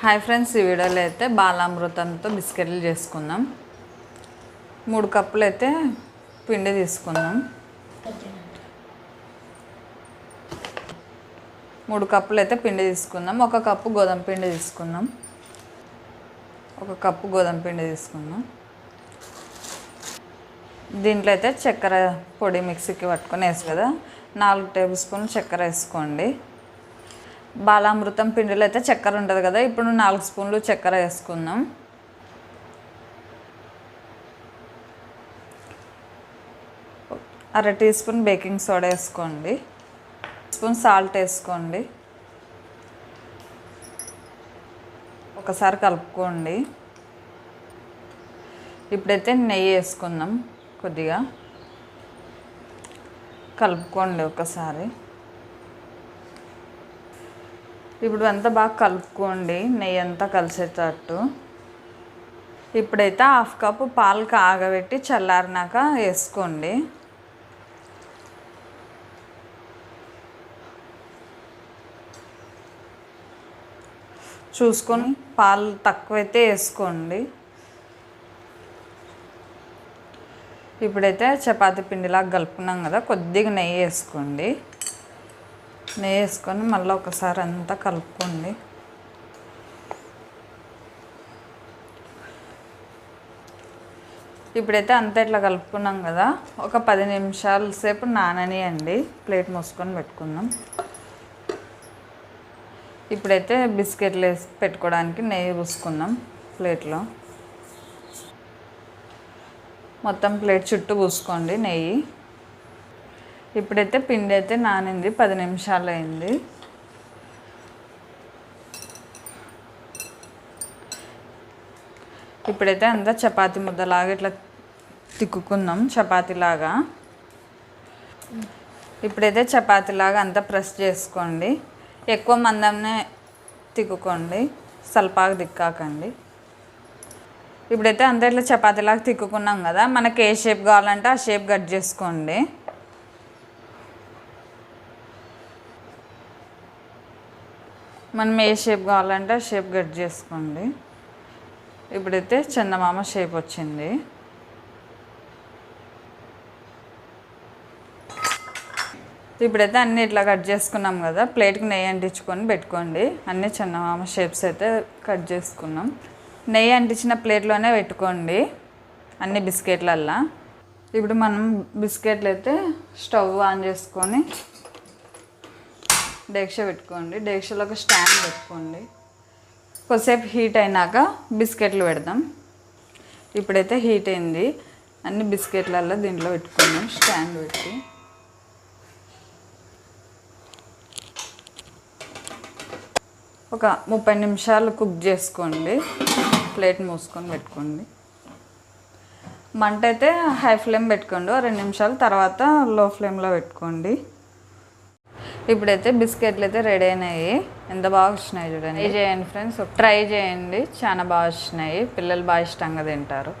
Hi friends ఈ వీడియోలో అయితే బాలామృతంతో బిస్కెట్లు చేసుకుందాం. మూడు కప్పులు అయితే పిండి తీసుకుందాం. మూడు కప్పులు అయితే పిండి తీసుకుందాం. ఒక కప్పు గోధుమ పిండి తీసుకుందాం. ఒక కప్పు గోధుమ పిండి తీసుకుందాం. దీంట్లో అయితే చక్కెర పొడి మిక్సీకి పట్టుకొని వేసు కదా నాలుగు టేబుల్ స్పూన్లు చక్కెర వేసుకోండి. బాలామృతం పిండిలో అయితే చక్కెర ఉంటుంది కదా. ఇప్పుడు నాలుగు స్పూన్లు చక్కెర వేసుకుందాం. అర టీ స్పూన్ బేకింగ్ సోడా వేసుకోండి. స్పూన్ సాల్ట్ వేసుకోండి. ఒకసారి కలుపుకోండి. ఇప్పుడైతే నెయ్యి వేసుకుందాం కొద్దిగా. కలుపుకోండి ఒకసారి. ఇప్పుడు అంతా బాగా కలుపుకోండి నెయ్యి అంతా కలిసేటట్టు. ఇప్పుడైతే హాఫ్ కప్పు పాలు కాగబెట్టి చల్లారినాక వేసుకోండి. చూసుకొని పాలు తక్కువైతే వేసుకోండి. ఇప్పుడైతే చపాతీ పిండిలాగా కలుపుకున్నాం కదా కొద్దిగా నెయ్యి వేసుకోండి. నెయ్యి వేసుకొని మళ్ళీ ఒకసారి అంతా కలుపుకోండి. ఇప్పుడైతే అంతా ఇట్లా కలుపుకున్నాం కదా ఒక పది నిమిషాల సేపు నాననియండి ప్లేట్ మూసుకొని పెట్టుకుందాం. ఇప్పుడైతే బిస్కెట్లు వేసి పెట్టుకోవడానికి నెయ్యి పూసుకుందాం ప్లేట్లో. మొత్తం ప్లేట్ చుట్టూ పూసుకోండి నెయ్యి. ఇప్పుడైతే పిండి అయితే నానింది పది నిమిషాలు అయింది ఇప్పుడైతే అంతా చపాతి ముద్దలాగా ఇట్లా తిక్కుకుందాం చపాతీలాగా. ఇప్పుడైతే చపాతీలాగా అంతా ప్రెస్ చేసుకోండి. ఎక్కువ మందంనే తిక్కుకోండి సల్పాకు తిక్కాకండి. ఇప్పుడైతే అంతా ఇట్లా చపాతీలాగా తిక్కుకున్నాం కదా మనకి ఏ షేప్ కావాలంటే ఆ షేప్ కట్ చేసుకోండి. మనం ఏ షేప్ కావాలంటే ఆ షేప్ కట్ చేసుకోండి. ఇప్పుడైతే చందమామ షేప్ వచ్చింది. ఇప్పుడైతే అన్నీ ఇట్లా కట్ చేసుకున్నాం కదా ప్లేట్కి నెయ్యి అంటించుకొని పెట్టుకోండి. అన్ని చందమామ షేప్స్ అయితే కట్ చేసుకున్నాం. నెయ్యి అంటించిన ప్లేట్లోనే పెట్టుకోండి అన్ని బిస్కెట్లల్లా. ఇప్పుడు మనం బిస్కెట్లు అయితే స్టవ్ ఆన్ చేసుకొని డేక్ష పెట్టుకోండి. డేక్షలో ఒక స్టాండ్ పెట్టుకోండి. కొద్దిసేపు హీట్ అయినాక బిస్కెట్లు పెడదాం. ఇప్పుడైతే హీట్ అయింది. అన్ని బిస్కెట్లలో దీంట్లో పెట్టుకుందాం. స్టాండ్ పెట్టి. ఒక ముప్పై నిమిషాలు కుక్ చేసుకోండి. ప్లేట్ మూసుకొని పెట్టుకోండి. మంట అయితే హై ఫ్లేమ్ పెట్టుకోండి. రెండు నిమిషాల తర్వాత లో ఫ్లేమ్లో పెట్టుకోండి. ఇప్పుడైతే బిస్కెట్లు అయితే రెడీ అయినాయి. ఎంత బాగా వచ్చినాయి చూడండి. ట్రై చేయండి ఫ్రెండ్స్ ట్రై చేయండి. చాలా బాగా వచ్చినాయి. పిల్లలు బాగా ఇష్టంగా తింటారు.